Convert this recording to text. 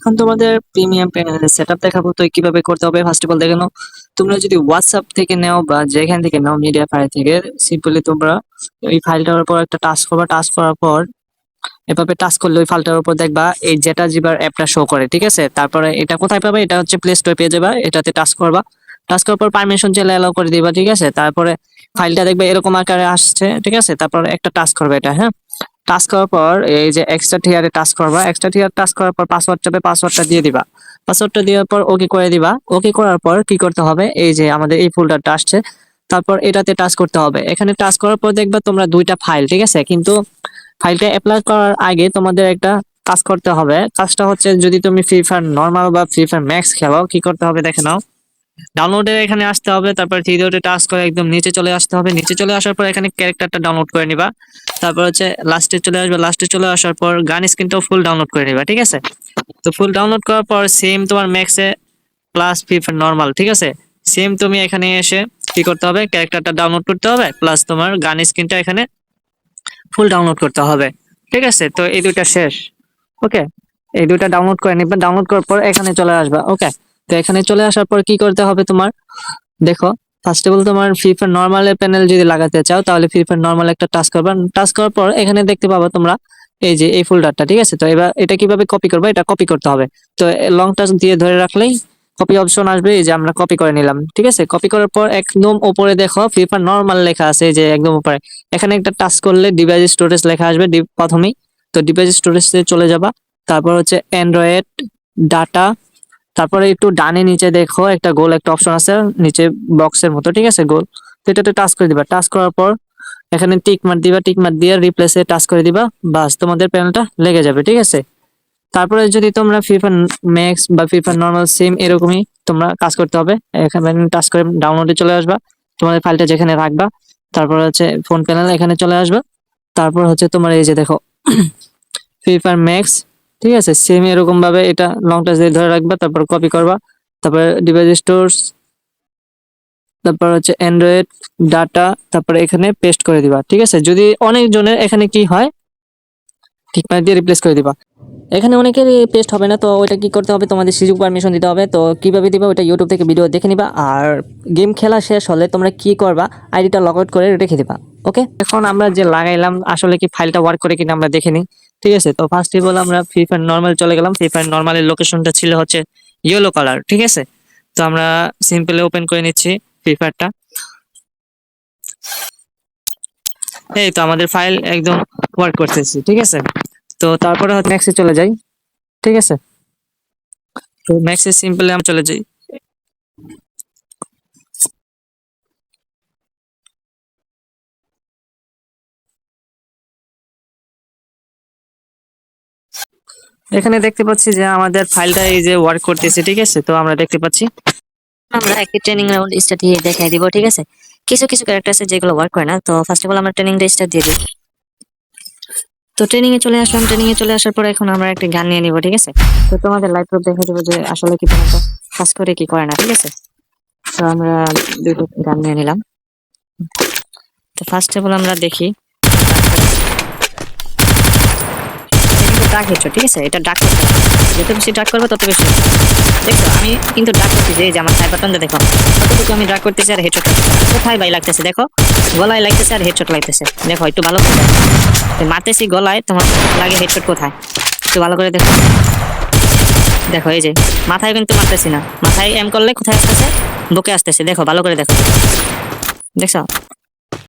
এখন তোমাদের premium set up দেখাবো, তো কীভাবে করতে হবে? ফার্স্ট অফ অল দেখে তোমরা যদি হোয়াটসঅ্যাপ থেকে নাও বা যেখান থেকে নাও মিডিয়া ফাইল থেকে সিম্পলি তোমরা ওই ফাইলটার উপর একটা টাচ করবা। টাচ করার পর, এভাবে টাচ করলে ওই ফাইলটার উপর দেখবা, এই যেটা জিবার অ্যাপটা শো করে, ঠিক আছে? তারপরে এটা কোথায় পাবে? এটা হচ্ছে প্লে স্টোরে পেয়ে যাবা, এটাতে টাচ করবা। টাচ করার পর পারমিশন চাইলে অ্যালাউ করে দিবা, ঠিক আছে? তারপরে ফাইলটা দেখবে এরকম আকারে আসছে, ঠিক আছে? তারপর একটা টাচ করবে এটা হ্যাঁ? টাচ করার পর, এই যে এক্সট্রা টিয়ারে টাচ করবা এক্সট্রা টিয়ার টাচ করার পর পাসওয়ার্ড চাবে পাসওয়ার্ডটা দিয়ে দিবা। পাসওয়ার্ডটা দেওয়ার পর ওকে করে দিবা। ওকে করার পর কি করতে হবে? এই যে আমাদের এই ফোল্ডারটা আসছে। তারপর এটাতে টাচ করতে হবে। এখানে টাচ করার পর দেখবা তোমরা দুইটা ফাইল ঠিক আছে? কিন্তু ফাইলটা অ্যাপ্লাই করার আগে তোমাদের একটা কাজ করতে হবে। কাজটা হচ্ছে যদি তুমি ফ্রি ফায়ার নর্মাল বা ফ্রি ফায়ার ম্যাক্স খেলো, কি করতে হবে দেখে নাও। ডাউনলোডের এখানে আসতে হবে। তারপর থ্রিডোতে টাচ করে একদম নিচে চলে আসতে হবে। নিচে চলে আসার পর এখানে ক্যারেক্টারটা ডাউনলোড করে নিবা। তারপর হচ্ছে লাস্টে চলে আসবে লাস্টে চলে আসার পর গান স্ক্রিনটাও ফুল ডাউনলোড করে নিবা, ঠিক আছে? তো ফুল ডাউনলোড করার পর সেম তোমার ম্যাক্সে প্লাস ফায়ার নর্মাল ঠিক আছে? সেম তুমি এখানে এসে কি করতে হবে? ক্যারেক্টারটা ডাউনলোড করতে হবে প্লাস তোমার গান স্ক্রিনটা এখানে ফুল ডাউনলোড করতে হবে, ঠিক আছে? তো এই দুইটা শেষ ওকে এই দুইটা ডাউনলোড করে নিবে ডাউনলোড করার পর এখানে চলে আসবা ওকে তো এখানে চলে আসার পর কি করতে হবে তোমার? দেখো ফার্স্ট অফ অল তোমার ফ্রি ফায়ার নর্মালের প্যানেল যদি লাগাতে চাও, তাহলে ফ্রি ফায়ার নর্মাল একটা টাচ করবা। টাচ করার পর এখানে দেখতে পাবা তোমরা এই যে এই ফোল্ডারটা ঠিক আছে? তো এবার এটা কীভাবে কপি করবে? এটা কপি করতে হবে। তো লং টাচ দিয়ে ধরে রাখলেই কপি অপশন আসবে, এই যে আমরা কপি করে নিলাম, ঠিক আছে? কপি করার পর একদম উপরে দেখো ফ্রি ফায়ার নর্মাল লেখা আছে যে একদম উপরে। এখানে একটা টাচ করলে ডিভাইস স্টোরেজ লেখা আসবে প্রথমেই। তো ডিভাইস স্টোরেজে চলে যাবা। তারপর হচ্ছে অ্যান্ড্রয়েড ডাটা তারপরে একটু ডানে নিচে দেখো, একটা গোল, একটা অপশন আছে, নিচে বক্সের মতো, ঠিক আছে, গোল। তো এটাতে টাচ করে দিবা। টাচ করার পর এখানে টিক মার দিবা টিক মার দিয়ে রিপ্লেসে টাচ করে দিবা। বাস, তোমাদের প্যানেলটা লেগে যাবে, ঠিক আছে? তারপরে যদি তোমরা ফিফা ম্যাক্স বা ফিফা নর্মাল সিম এরকমই তোমরা কাজ করতে হবে, এখানে টাচ করে ডাউনলোডে চলে আসবা। তোমাদের ফাইলটা যেখানে রাখবা, তারপর হচ্ছে ফোন প্যানেল এখানে চলে আসবা। তারপর হচ্ছে তোমার এই যে দেখো ফিফার ম্যাক্স ঠিক আছে সেম এরকম ভাবে এটা লং টাচ দিয়ে ধরে রাখবা, তারপর কপি করবা, তারপর ডিভাইস স্টোরস তারপর হচ্ছে অ্যান্ড্রয়েড ডাটা তারপরে এখানে পেস্ট করে দিবা, ঠিক আছে? যদি অনেক জনের এখানে কি হয়, ঠিক মানে দিয়ে রিপ্লেস করে দিবা। এখানে অনেকের পেস্ট হবে না, তো ওইটা কি করতে হবে? তোমাদের সুযোগ পারমিশন দিতে হবে, তো কীভাবে দিবা? ওইটা ইউটিউব থেকে ভিডিও দেখে নিবা, আর গেম খেলা শেষ হলে তোমরা কি করবা? আইডিটা লগ আউট করে রেখে দিবা ওকে এখন আমরা যে লাগাইলাম, আসলে কি ফাইলটা ওয়ার্ক করে কিনা আমরা দেখে নিই। ঠিক আছে? তো ফার্স্ট অফ অল আমরা ফ্রি ফায়ার নর্মাল চলে গেলাম। ফ্রি ফায়ার নর্মালের লোকেশনটা ছিল হচ্ছে ইয়েলো কালার ঠিক আছে? তো আমরা সিম্পলি ওপেন করে নিচ্ছি ফ্রি ফায়ারটা এই তো আমাদের ফাইল একদম ওয়ার্ক করতেছি, ঠিক আছে? তো তারপরে হয়তো ম্যাক্সে চলে যাই, ঠিক আছে? তো ম্যাক্সে সিম্পলি আমি চলে যাই। এখানে দেখতে পাচ্ছি যে আমাদের ফাইলটা এই যে ওয়ার্ক করতেছে, ঠিক আছে? তো আমরা দেখতে পাচ্ছি। আমরা একটি ট্রেনিং রাউন্ড স্টার্ট দিয়ে দেখাই দিব, ঠিক আছে? কিছু কিছু ক্যারেক্টার আছে যেগুলো ওয়ার্ক করে না। তো ফার্স্ট অফ অল আমরা ট্রেনিং স্টার্ট দিয়ে দিই। তো ট্রেনিং এ চলে আসলাম। ট্রেনিং এ চলে আসার পর এখন আমরা একটা গান নিয়ে নিব, ঠিক আছে? তো তোমাদের লাইভ প্রুফ দেখে দেবো যে আসলে কি তোমরা কাজ করে, কি করে না, ঠিক আছে? তো আমরা দুটো গান নিয়ে নিলাম। তো ফার্স্ট অফ অল আমরা দেখি ডাক হেডশট ঠিক আছে? এটা ডাক যত বেশি ডাক করবে, তত বেশি দেখো, আমি কিন্তু ডাক করতেছি এই যে আমার সাইড বাটনটা দেখো। কতটুকু আমি ডাক করতেছি আর হেডশট কোথায় ভাই লাগতেছে, দেখো? গলায় লাগতেছে আর হেডশট লাগতেছে। দেখো, একটু ভালো করে। মারতেছি গলায়, তোমার লাগে হেডশট কোথায়? একটু ভালো করে দেখো। দেখো, এই যে, মাথায় কিন্তু মারতেছি না। মাথায় এম করলে কোথায় আসতেছে? বুকে আসতেছে। দেখো, ভালো করে দেখো। দেখছ?